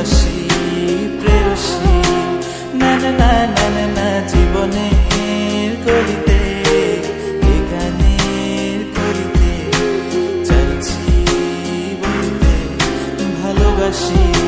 প্রেয়সী প্রেয়সী, না না না না না না, জীবনের করিতে গানের করিতে চাইছি বলতে ভালোবাসি।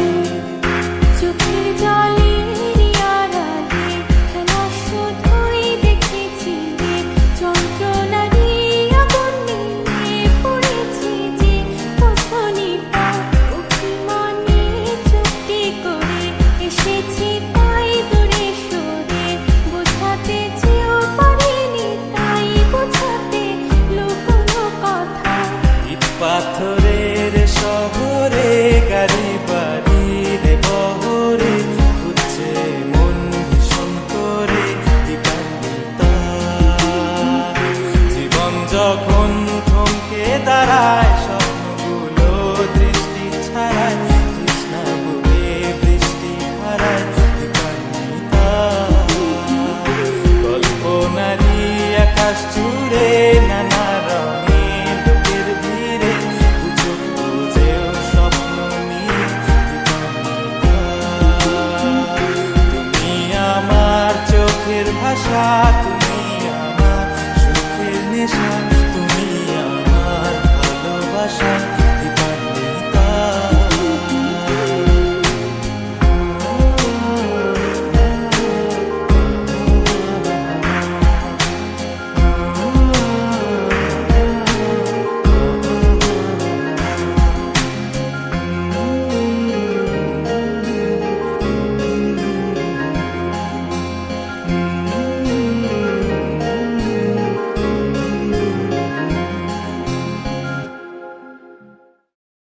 শহরের গাড়ি বাড়ির বহরে খুঁজছে মন ভীষণ করে জীবন যখন থমকে দাঁড়ায়, স্বপ্নগুলো দৃষ্টি ছাড়ায়, কৃষ্ণা বুকে বৃষ্টি হারায় কল্পনারী আকাশ জুড়ে নেশা তুমি আমার সুখের নেশা